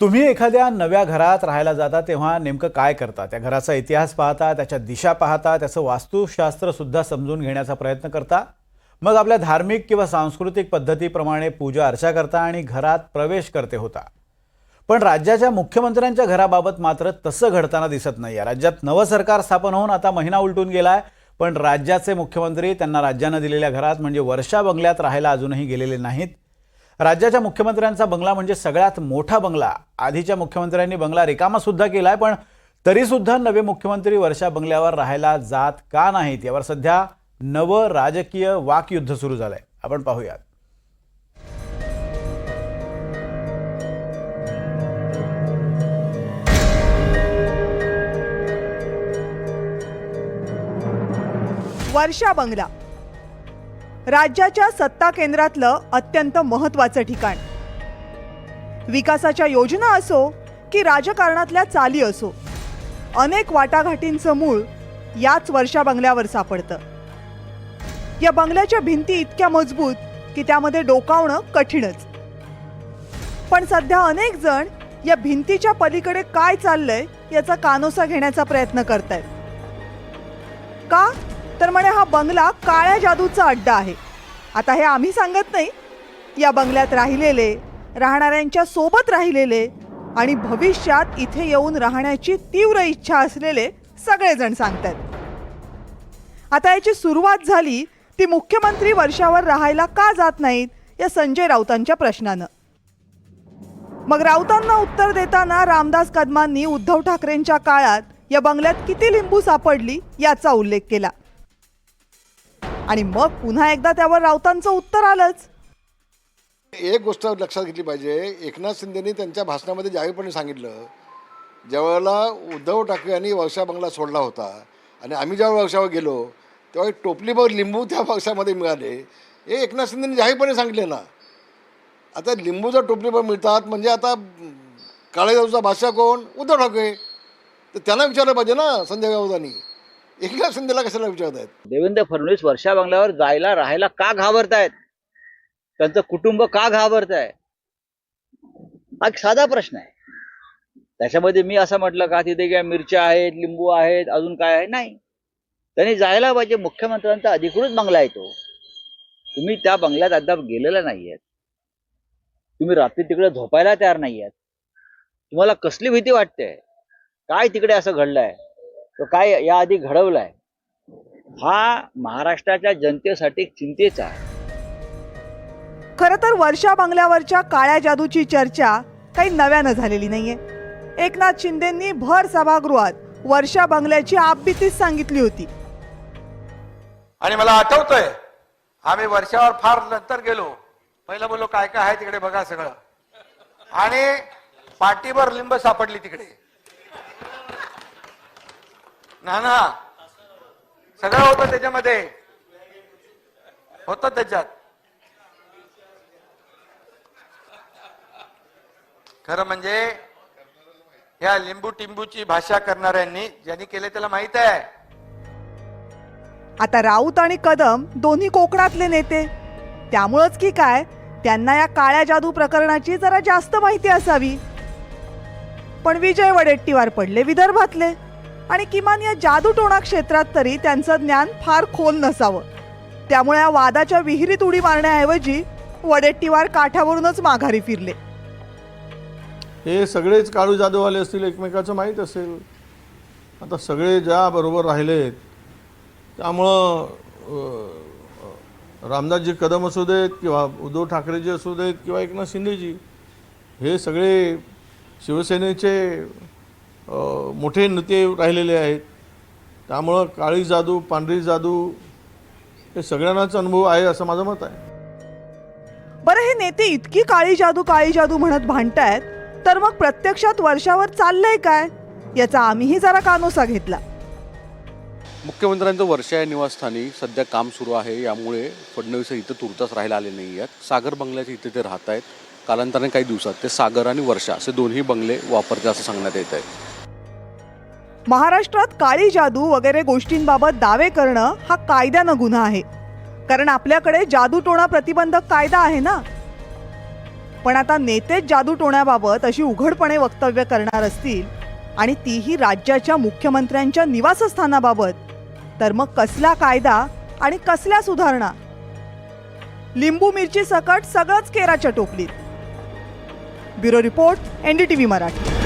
तुम्ही एखाद्या नव्या घरात राहायला जाता तेव्हा नेमकं काय करता? त्या घराचा इतिहास पाहता त्याच्या दिशा पाहता त्याचं वास्तुशास्त्र सुद्धा समजून घेण्याचा प्रयत्न करता? मग आपल्या धार्मिक किंवा सांस्कृतिक पद्धतीप्रमाणे पूजा अर्चा करता आणि घरात प्रवेश करते होता. पण राज्याच्या मुख्यमंत्र्यांच्या घराबाबत मात्र तसं घडताना दिसत नाही राज्यात नवं सरकार स्थापन होऊन आता महिना उलटून गेला आहे पण राज्याचे मुख्यमंत्री त्यांना राज्यानं दिलेल्या घरात म्हणजे वर्षा बंगल्यात राहायला अजूनही गेलेले नाहीत. राज्याच्या मुख्यमंत्र्यांचा बंगला म्हणजे सगळ्यात मोठा बंगला. आधीच्या मुख्यमंत्र्यांनी बंगला रिकामा सुद्धा केलाय पण तरी सुद्धा नवे मुख्यमंत्री वर्षा बंगल्यावर राहायला जात का नाहीत? यावर सध्या नवं राजकीय वाकयुद्ध सुरू झालंय. आपण पाहूयात. वर्षा बंगला. राज्याच्या सत्ता केंद्रातलं अत्यंत महत्वाचं ठिकाण. विकासाच्या योजना असो की राजकारणातल्या चाली असो अनेक वाटाघाटींचं मूळ याच वर्षा बंगल्यावर सापडतं. या बंगल्याच्या भिंती इतक्या मजबूत की त्यामध्ये डोकावणं कठीणच. पण सध्या अनेक जण या भिंतीच्या पलीकडे काय चाललंय याचा कानोसा घेण्याचा प्रयत्न करतायत. का? तर म्हणे हा बंगला काळ्या जादूचा अड्डा आहे. आता हे आम्ही सांगत नाही. या बंगल्यात राहिलेले राहणाऱ्यांच्या सोबत राहिलेले आणि भविष्यात इथे येऊन राहण्याची तीव्र इच्छा असलेले सगळेजण सांगतात आता याची सुरुवात झाली ती मुख्यमंत्री वर्षावर राहायला का जात नाहीत या संजय राऊतांच्या प्रश्नानं. मग राऊतांना उत्तर देताना रामदास कदमांनी उद्धव ठाकरेंच्या काळात या बंगल्यात किती लिंबू सापडली याचा उल्लेख केला. आणि मग पुन्हा एकदा त्यावर राऊतांचं उत्तर आलंच. एक गोष्ट लक्षात घेतली पाहिजे. एकनाथ शिंदेनी त्यांच्या भाषणामध्ये जाहीरपणे सांगितलं ज्यावेळेला उद्धव ठाकरे यांनी वर्षा बंगला सोडला होता आणि आम्ही ज्यावेळी वर्षावर गेलो तेव्हा एक टोपलीभर लिंबू त्या वर्षामध्ये मिळाले. हे एकनाथ शिंदेनी जाहीरपणे सांगितले ना. आता लिंबू जर टोपलीभर मिळतात म्हणजे आता काळेजाऊचा भाषा कोण? उद्धव ठाकरे. तर त्यांना विचारलं पाहिजे ना संजय गावदांनी एकनाथ शिंदेला कशाला विचारत आहेत देवेंद्र फडणवीस वर्षा बंगल्यावर जायला राहायला का घाबरतायत? त्यांचं कुटुंब का घाबरत आहे हा एक साधा प्रश्न आहे. त्याच्यामध्ये मी असं म्हटलं का तिथे काय मिरच्या आहेत लिंबू आहेत अजून काय आहे? नाही. त्यांनी जायला पाहिजे मुख्यमंत्र्यांचा अधिकृत बंगला आहे तो. तुम्ही त्या बंगल्यात अद्याप गेलेला नाही आहेत तुम्ही रात्री तिकडे झोपायला तयार नाही आहेत तुम्हाला कसली भीती वाटते? काय तिकडे असं घडलंय? तो काय याआधी घडवलाय? हा महाराष्ट्राच्या जनतेसाठी चिंतेचा आहे. खरं तर वर्षा बंगल्यावरच्या काळ्या जादूची चर्चा काही नव्यानं झालेली नाहीये. एकनाथ शिंदेंनी भर सभागृहात वर्षा बंगल्याची आपबीतीच सांगितली होती. आणि मला आठवतंय आम्ही वर्षावर फार नंतर गेलो. पहिलं बोललो काय काय आहे तिकडे? बघा सगळं. आणि पाठीभर लिंब सापडली तिकडे. ना ना. सगळं होतं त्याच्यामध्ये. होत त्याच्यात. खरं म्हणजे ह्या लिंबू टिंबूची भाषा करणाऱ्यांनी ज्यांनी केले त्याला माहीत आहे. आता राऊत आणि कदम दोन्ही कोकणातले नेते. त्यामुळंच की काय त्यांना या काळ्या जादू प्रकरणाची जरा जास्त माहिती असावी. पण विजय वडेट्टीवार पडले विदर्भातले. आणि किमान या जादूटोणा क्षेत्रात तरी त्यांचं ज्ञान फार खोल नसावं. त्यामुळे या वादाच्या विहिरीत उडी मारण्याऐवजी वडेट्टीवार काठावरूनच माघारी फिरले. हे सगळेच काळू जादूवाले असतील एकमेकाचं माहीत असेल. आता सगळे ज्या बरोबर राहिलेत त्यामुळं रामदासजी कदम असू देत किंवा उद्धव ठाकरेजी असू देत किंवा एकनाथ शिंदेजी हे सगळे शिवसेनेचे मोठे नेते राहिलेले आहेत. त्यामुळं काळी जादू पांढरी जादू हे सगळ्यांनाच अनुभव आहे असं माझं मत आहे. बरं हे नेते इतकी काळी जादू काळी जादू म्हणत भांडतायत तर मग प्रत्यक्षात वर्षावर चाललंय काय? याचा आम्हीही जरा कानोसा घेतला. मुख्यमंत्र्यांचं वर्षा या निवासस्थानी सध्या काम सुरू आहे. यामुळे फडणवीस हे इथं तुर्तास राहायला आले नाही आहेत. सागर बंगल्याच्या इथे ते राहत आहेत कालांतराने काही दिवसात ते सागर आणि वर्षा असे दोन्ही बंगले वापरते असं सांगण्यात येत आहे महाराष्ट्रात काळी जादू वगैरे गोष्टींबाबत दावे करणं हा कायद्यानं गुन्हा आहे. कारण आपल्याकडे जादूटोणा प्रतिबंधक कायदा आहे ना? पण आता नेतेच जादूटोण्याबाबत अशी उघडपणे वक्तव्य करणार असतील आणि तीही राज्याच्या मुख्यमंत्र्यांच्या निवासस्थानाबाबत तर मग कसला कायदा आणि कसल्या सुधारणा? लिंबू मिरची सकट सगळंच केराच्या टोपलीत. Bureau report NDTV Marathi.